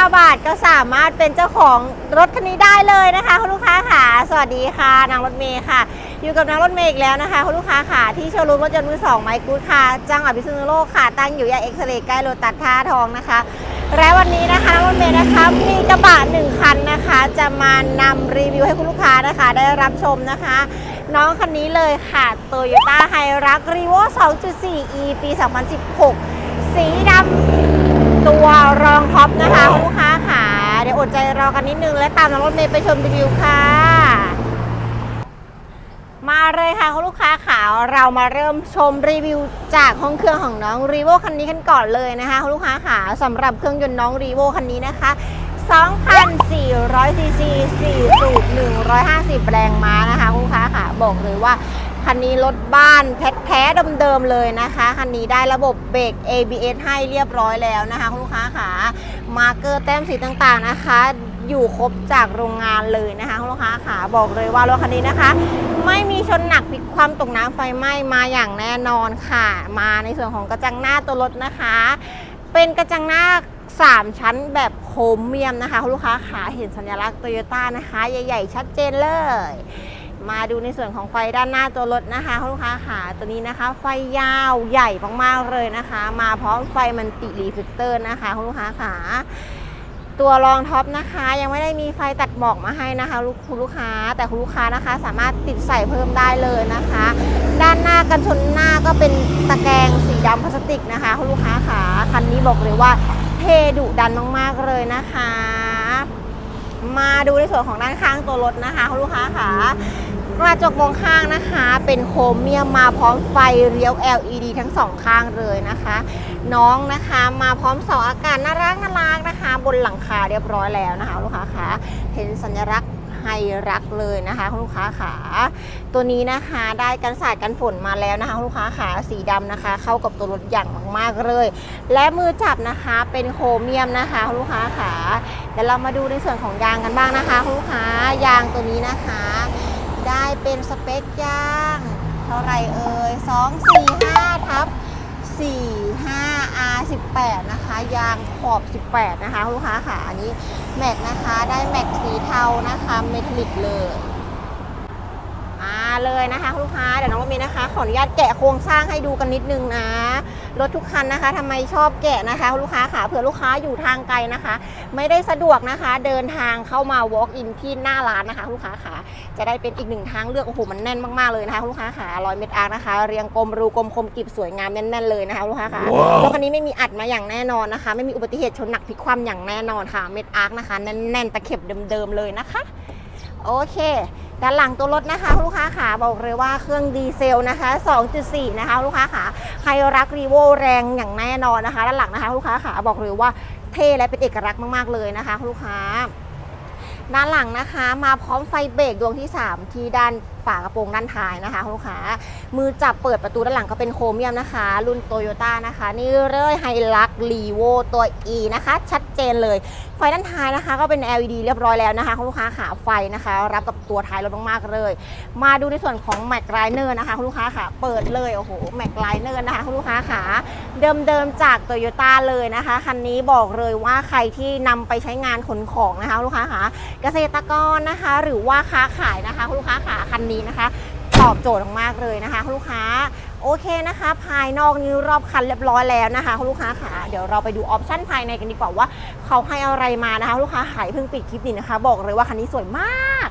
9บาทก็สามารถเป็นเจ้าของรถคันนี้ได้เลยนะคะคุณลูกค้าค่ะสวัสดีค่ะนางรถเมย์ค่ะ อยู่กับนางรถเมย์อีกแล้วนะคะคุณลูกค้าค่ะที่โชว์รูมรถยนต์มือสองไมค์กูดค่ะ จังหวัดพิษณุโลกค่ะ ตั้งอยู่แยกเอ็กซเรย์ใกล้โรตัดท่าทองนะคะ และวันนี้นะคะนางรถเมย์นะคะมีกระบะหนึ่งคันนะคะ จะมานำรีวิวให้คุณลูกค้านะคะ ได้รับชมนะคะ น้องคันนี้เลยค่ะ Toyota h i r u x r e v o 2.4e ปี 2016 สีดำ ตัวรองท็อปนะคะคุณลูกค้าค่ะเดี๋ยวอดใจรอกันนิดนึง และตามน้องรถเมย์ไปชมรีวิวค่ะ มาเลยค่ะคุณลูกค้าค่ะเรามาเริ่มชมรีวิวจากห้องเครื่องของน้องรีโวคันนี้กันก่อนเลยนะคะคุณลูกค้าค่ะสำหรับเครื่องยนต์น้องรีโวคันนี้นะคะ2,400ซีซี4สูบ150 แรงม้านะคะคุณลูกค้าค่ะ บอกเลยว่า คันนี้รถบ้านแท้ๆเดิมๆเลยนะคะ คันนี้ได้ระบบเบรก ABS ให้เรียบร้อยแล้วนะคะคุณลูกค้าค่ะมาร์เกอร์แต้มสีต่างๆนะคะ อยู่ครบจากโรงงานเลยนะคะคุณลูกค้าค่ะบอกเลยว่ารถคันนี้นะคะ ไม่มีชนหนักพลิกความตกน้ำไฟไหม้มาอย่างแน่นอนค่ะ มาในส่วนของกระจังหน้าตัวรถนะคะ เป็นกระจังหน้า3 ชั้นแบบโครเมียมนะคะคุณลูกค้าขาเห็นสัญลักษณ์โตโยต้านะคะ ใหญ่ ๆ ชัดเจนเลย มาดูในส่วนของไฟด้านหน้าตัวรถนะคะคุณลูกค้าขาตัวนี้นะคะ ไฟยาวใหญ่มากๆเลยนะคะ มาพร้อมไฟมันติรีเฟกเตอร์นะคะคุณลูกค้าขาตัวรองท็อปนะคะ ยังไม่ได้มีไฟตัดหมอกมาให้นะคะลูกคุณลูกค้า แต่คุณลูกค้านะคะ สามารถติดใส่เพิ่มได้เลยนะคะ ด้านหน้ากันชนหน้าก็เป็นตะแกรงสีดำพลาสติกนะคะคุณลูกค้าขาคันนี้บอกเลยว่าเท่ดุดันมากๆเลยนะคะ มาดูในส่วนของด้านข้างตัวรถนะคะคุณลูกค้าค่ะ กระจกมองข้างนะคะ เป็นโครเมียมมาพร้อมไฟเลี้ยว LED ทั้งสองข้างเลยนะคะ น้องนะคะมาพร้อมเสาอากาศน่ารักน่ารักนะคะ บนหลังคาเรียบร้อยแล้วนะคะลูกค้าคะเห็นสัญลักษณ์ไฮรักเลยนะคะคุณลูกค้าขาตัวนี้นะคะได้กันสาดกันฝนมาแล้วนะคะคุณลูกค้าขาสีดำนะคะ เข้ากับตัวรถอย่างมากๆเลย และมือจับนะคะเป็นโครเมียมนะคะคุณลูกค้าขาเดี๋ยวเรามาดูในส่วนของยางกันบ้างนะคะคุณลูกค้ายางตัวนี้นะคะ ได้เป็นสเปคยาง เท่าไหรเอ่ย2 4 5ทับ45 R 18นะคะ ยางขอบ 18 นะคะ ลูกค้าค่ะ อันนี้แม็กนะคะ ได้แม็กสีเทานะคะ เมทัลลิกเลย มาเลยนะคะลูกค้าเดี๋ยวน้องรถเมย์นะคะ ขออนุญาตแกะโครงสร้างให้ดูกันนิดนึงนะรถทุกคันนะคะทำไมชอบแกะนะคะ ลูกค้าค่ะเผื่อลูกค้าอยู่ทางไกลนะคะ ไม่ได้สะดวกนะคะ เดินทางเข้ามา walk in ที่หน้าร้านนะคะ ลูกค้าค่ะจะได้เป็นอีกหนึ่งทางเลือกโอ้โหมันแน่นมากๆเลยนะคะ ลูกค้าค่ะร้อยเมตรอาร์นะคะ เรียงกลมรูกลมคมกริบสวยงามแน่นๆเลยนะคะ ลูกค้าค่ะรถคันนี้ไม่มีอัดมาอย่างแน่นอนนะคะ ไม่มีอุบัติเหตุชนหนักพลิกคว่ำอย่างแน่นอนค่ะเม็ดอาร์คนะคะแน่นๆตะเข็บเดิมๆเลยนะคะ โอเค ด้านหลังตัวรถนะคะ ลูกค้าขาบอกเลยว่าเครื่องดีเซลนะคะ 2.4 นะคะ ลูกค้าขาไฮรักรีโวแรงอย่างแน่นอนนะคะ ด้านหลังนะคะ ลูกค้าขาบอกเลยว่าเท่และเป็นเอกลักษณ์มาก ๆ เลยนะคะ ลูกค้า ด้านหลังนะคะ มาพร้อมไฟเบรกดวงที่ 3 ที่ด้านฝากระโปรงด้านท้ายนะคะคุณลูกค้า มือจับเปิดประตูด้านหลังก็เป็นโครเมียมนะคะ รุ่นโตโยต้านะคะ นี่เลยไฮลักรีโวตัว E นะคะ ชัดเจนเลย ไฟด้านท้ายนะคะ ก็เป็น LED เรียบร้อยแล้วนะคะคุณลูกค้าขาไฟนะคะ รับกับตัวท้ายรถมากๆเลย มาดูในส่วนของแม็กไลเนอร์นะคะคุณลูกค้าขาเปิดเลยโอ้โหแม็กไลเนอร์นะคะคุณลูกค้าขาเดิมๆจากโตโยต้าเลยนะคะคันนี้บอกเลยว่าใครที่นำไปใช้งานขนของนะคะคุณลูกค้าขาเกษตรกรนะคะ หรือว่าค้าขายนะคะคุณลูกค้าขาคันนี้นะคะ ตอบโจทย์มากๆเลยนะคะ ลูกค้าโอเคนะคะ ภายนอกนี้รอบคันเรียบร้อยแล้วนะคะลูกค้าค่ะเดี๋ยวเราไปดูออปชั่นภายในกันดีกว่าว่า เขาให้อะไรมานะคะ ลูกค้าขายเพิ่งปิดคลิปนี้นะคะ บอกเลยว่าคันนี้สวยมาก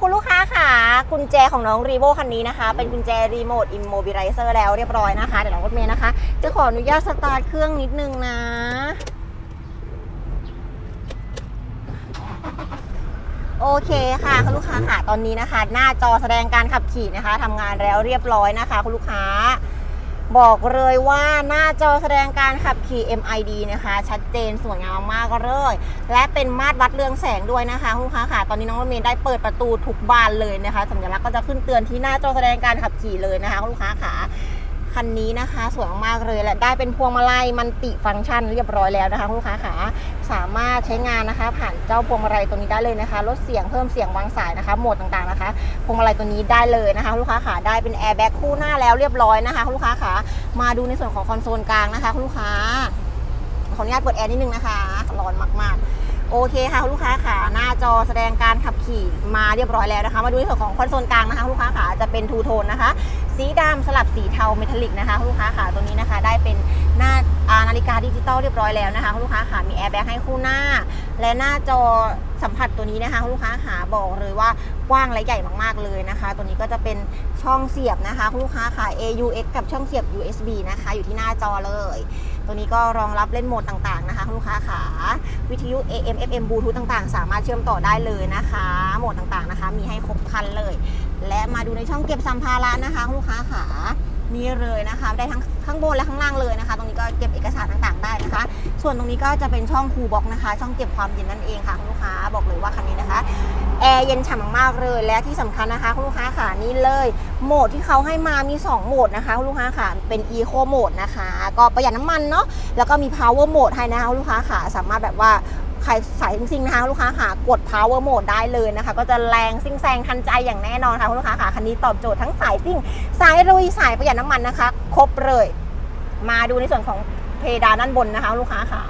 คุณลูกค้าค่ะกุญแจของน้องรีโวคันนี้นะคะ เป็นกุญแจรีโมทอิมโมบิไลเซอร์แล้วเรียบร้อยนะคะ เดี๋ยวน้องรถเมย์นะคะ จะขออนุญาตสตาร์ทเครื่องนิดนึงนะ โอเคค่ะคุณลูกค้าค่ะตอนนี้นะคะ หน้าจอแสดงการขับขี่นะคะทำงานแล้วเรียบร้อยนะคะ คุณลูกค้า บอกเลยว่าหน้าจอแสดงการขับขี่ MID นะคะ ชัดเจนสวยงามมากเลย และเป็นมาตรวัดเรืองแสงด้วยนะคะคุณลูกค้าค่ะตอนนี้น้องรถเมย์ได้เปิดประตูทุกบานเลยนะคะสัญลักษณ์ก็จะขึ้นเตือนที่หน้าจอแสดงการขับขี่เลยนะคะคุณลูกค้าค่ะ คันนี้นะคะ สวยมากๆเลยและได้เป็นพวงมาลัยมันติฟังก์ชันเรียบร้อยแล้วนะคะลูกค้าขาสามารถใช้งานนะคะ ผ่านเจ้าพวงมาลัยตัวนี้ได้เลยนะคะลดเสียงเพิ่มเสียงวางสายนะคะโหมดต่างๆนะคะพวงมาลัยตัวนี้ได้เลยนะคะ ลูกค้าขาได้เป็นแอร์แบ็กคู่หน้าแล้วเรียบร้อยนะคะ ลูกค้าขามาดูในส่วนของคอนโซลกลางนะคะลูกค้าคออนุญาตเปิดแอร์นิดนึงนะคะร้อนมาก ๆโอเคค่ะลูกค้าค่ะหน้าจอแสดงการขับขี่มาเรียบร้อยแล้วนะคะ มาดูในส่วนของคอนโซลกลางนะคะ ลูกค้าค่ะจะเป็นทูโทนนะคะสีดำสลับสีเทาเมทัลลิกนะคะลูกค้าค่ะตัวนี้นะคะ ได้เป็นหน้านาฬิกาดิจิตอลเรียบร้อยแล้วนะคะลูกค้าค่ะมีแอร์แบ็กให้คู่หน้า และหน้าจอสัมผัสตัวนี้นะคะลูกค้าค่ะบอกเลยว่ากว้างและใหญ่มากๆเลยนะคะ ตัวนี้ก็จะเป็นช่องเสียบนะคะลูกค้าค่ะ AUX กับช่องเสียบ USB นะคะ อยู่ที่หน้าจอเลย ตัวนี้ก็รองรับเล่นโหมดต่างๆนะคะลูกค้าค่ะวิทยุ AM FM Bluetooth ต่างๆ สามารถเชื่อมต่อได้เลยนะคะโหมดต่างๆนะคะ มีให้ครบครันเลย และมาดูในช่องเก็บสัมภาระนะคะคุณลูกค้าค่ะนี่เลยนะคะ ได้ทั้งข้างบนและข้างล่างเลยนะคะ ตรงนี้ก็เก็บเอกสารต่างๆได้นะคะ ส่วนตรงนี้ก็จะเป็นช่องคูบ็อกนะคะ ช่องเก็บความเย็นนั่นเองค่ะคุณลูกค้าบอกเลยว่าคันนี้นะคะแอร์เย็นฉ่ำมากเลยและที่สำคัญนะคะคุณลูกค้าค่ะนี่เลยโหมดที่เขาให้มามี 2 โหมดนะคะคุณลูกค้าค่ะเป็น Eco โหมดนะคะ ก็ประหยัดน้ำมันเนาะแล้วก็มี Power โหมดให้นะคะคุณลูกค้าค่ะสามารถแบบว่า ใครสายซิงๆนะคะลูกค้าค่ะกด power mode ได้เลยนะคะ ก็จะแรงซิ่งแซงทันใจอย่างแน่นอนค่ะคุณลูกค้าค่ะคันนี้ตอบโจทย์ทั้งสายซิ่ง สายลุยสายประหยัดน้ำมันนะคะ ครบเลย มาดูในส่วนของเพดานด้านบนนะคะ ลูกค้าขา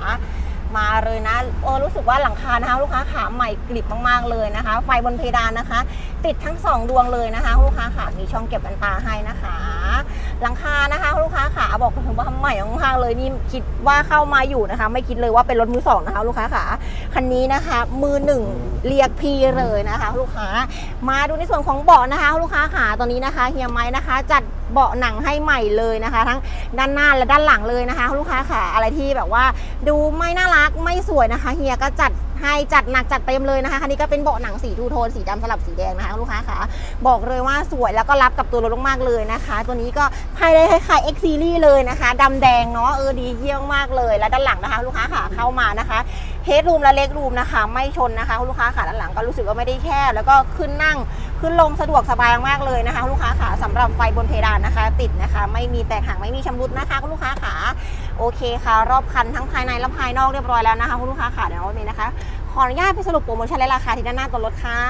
มาเลยนะโอ้รู้สึกว่าหลังคานะคะลูกค้าขาใหม่กริบมากๆเลยนะคะ ไฟบนเพดานนะคะ ติดทั้งสองดวงเลยนะคะ ลูกค้าขามีช่องเก็บกันตาให้นะคะ หลังคานะคะ ลูกค้าขาบอกถึงว่าใหม่มากๆเลยนี่คิดว่าเข้ามาอยู่นะคะ ไม่คิดเลยว่าเป็นรถมือสองนะคะ ลูกค้าขาคันนี้นะคะ มือหนึ่งเรียกพีเลยนะคะ ลูกค้ามาดูในส่วนของเบาะนะคะ ลูกค้าขาตอนนี้นะคะเฮียไม้นะคะ จัด เบาะหนังให้ใหม่เลยนะคะ ทั้งด้านหน้าและด้านหลังเลยนะคะ ลูกค้าขาอะไรที่แบบว่า ดูไม่น่ารักไม่สวยนะคะเฮียก็จัดให้จัดหนักจัดเต็มเลยนะคะคันนี้ก็เป็นเบาะหนังสีทูโทนสีดำสลับสีแดงนะคะลูกค้าขาบอกเลยว่าสวยแล้วก็รับกับตัวรถมากๆเลยนะคะ ตัวนี้ก็ภายในคล้ายๆ X Series เลยนะคะดำแดงเนาะเออดีเยี่ยมมากเลย และด้านหลังนะคะ ลูกค้าขาเข้ามานะคะ เฮดรูมและเล็กรูมนะคะ ไม่ชนนะคะ ลูกค้าขาด้านหลังก็รู้สึกว่าไม่ได้แคบ แล้วก็ขึ้นนั่งขึ้นลงสะดวกสบายมากเลยนะคะ ลูกค้าขาสำหรับไฟบนเพดานนะคะ ติดนะคะ ไม่มีแตกหักไม่มีชำรุดนะคะคุณลูกค้าขาโอเคค่ะ รอบคันทั้งภายในและภายนอกเรียบร้อยแล้วนะคะคุณลูกค้าขาเดี๋ยววันนี้นะคะ ขออนุญาตไปสรุปโปรโมชั่นและราคาที่ด้านหน้าตัวรถค่ะ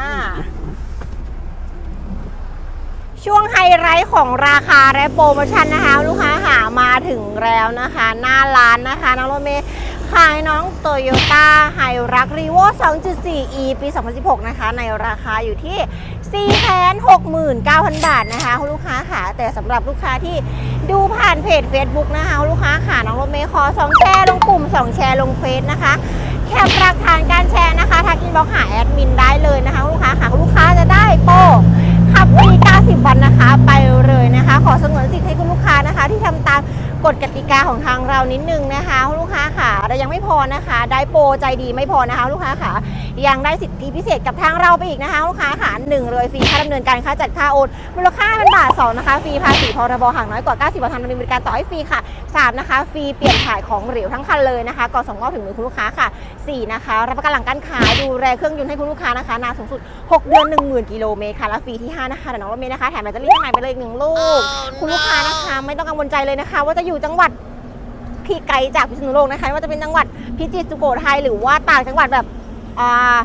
ช่วงไฮไลท์ของราคาและโปรโมชั่นนะคะ ลูกค้าหามาถึงแล้วนะคะ หน้าร้านนะคะน้องรถเมย์ ขายน้องโตโยต้าไฮรักรีโว 2.4e ปี 2016 นะคะ ในราคาอยู่ที่ 469,000 บาทนะคะคุณลูกค้าค่ะแต่สำหรับลูกค้าที่ดูผ่านเพจ Facebook นะคะคุณลูกค้าค่ะน้องรถเมย์ขอ 2 แชร์ลงกลุ่ม 2 แชร์ลงเฟซนะคะ แคปหลักฐานการแชร์นะคะทักอินบ็อกหาแอดมินได้เลยนะคะ ลูกค้าค่ะลูกค้าจะได้โปรขับฟรี 90 วันนะคะ ไปเลยนะคะ ขอสงวนสิทธิ์ให้คุณลูกค้านะคะ ที่ทำตามกฎกติกาของทางเรานิดนึงนะคะลูกค้าค่ะแต่ยังไม่พอนะคะ ได้โปรใจดีไม่พอนะคะ ลูกค้าค่ะยังได้สิทธิพิเศษกับทางเราไปอีกนะคะ ลูกค้าค่ะหนึ่งเลยฟรีค่าดำเนินการค่าจัดค่าโอนมูลค่าเป็นบาทสองนะคะฟรีภาษีพรบห่างน้อยกว่า 90บาททำดำเนินบริการต่อให้ฟรีค่ะสามนะคะฟรีเปลี่ยนถ่ายของเหลวทั้งคันเลยนะคะก่อนส่งมอบถึงมือคุณลูกค้าค่ะสี่นะคะรับประกันหลังการขายดูแลเครื่องยนต์ให้คุณลูกค้านะคะนานสูงสุด 6 เดือน 10,000กิโลเมตรค่ะและฟรีที่5นะคะเดี๋ยวน้องรถเมนะคะ แถมแบตเตอรี่ข้างในไปเลยอีกหนึ่งลูก คุณลูกค้านะคะ ไม่ต้องกังวลใจเลยนะคะ ว่าจะอยู่จังหวัดที่ไกลจากพิษณุโลกนะคะไม่ว่าจะเป็นจังหวัดพิจิตรสุโขทัยหรือว่าต่างจังหวัดแบบอ่า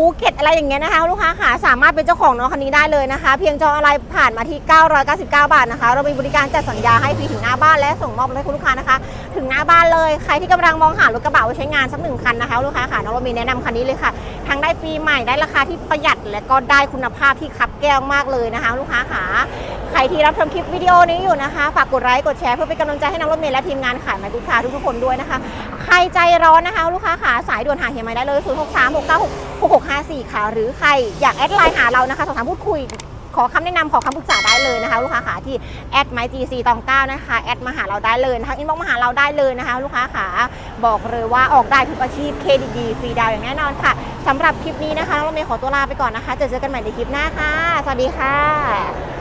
ภูเก็ตอะไรอย่างเงี้ยนะคะ ลูกค้าค่ะสามารถเป็นเจ้าของน้องคันนี้ได้เลยนะคะ เพียงจองอะไรผ่านมาที่ 999 บาทนะคะ เรามีบริการจัดสัญญาให้ฟรีถึงหน้าบ้านและส่งมอบให้คุณลูกค้านะคะ ถึงหน้าบ้านเลยใครที่กำลังมองหารถกระบะไว้ใช้งานสักหนึ่งคันนะคะ ลูกค้าค่ะน้องเรามีแนะนำคันนี้เลยค่ะทั้งได้ปีใหม่ได้ราคาที่ประหยัดและก็ได้คุณภาพที่คับแก้วมากเลยนะคะ ลูกค้าค่ะใครที่รับชมคลิปวิดีโอนี้อยู่นะคะ ฝากกดไลค์กดแชร์เพื่อเป็นกำลังใจให้น้องรถเมย์และทีมงานขายไมค์ลูค้าทุกๆคนด้วยนะคะ ใครใจร้อนนะคะ ลูกค้าขาสายด่วนหาเฮียไม้ได้เลย0 6 3 6 9 6 6 6 5 4 ค่ะ หรือใครอยากแอดไลน์หาเรานะคะสอบถามพูดคุยขอคำแนะนำขอคำปรึกษาได้เลยนะคะ ลูกค้าขาที่แอดไมจีซีตองเก้านะคะแอดมาหาเราได้เลยนะคะอินบ็อกมาหาเราได้เลยนะคะ ลูกค้าขาบอกเลยว่าออกได้ทุกอาชีพเครดิตดีฟรีดาวอย่างแน่นอนค่ะสำหรับคลิปนี้นะคะเราเมย์ขอตัวลาไปก่อนนะคะเจอเจอกันใหม่ในคลิปหน้าค่ะ สวัสดีค่ะ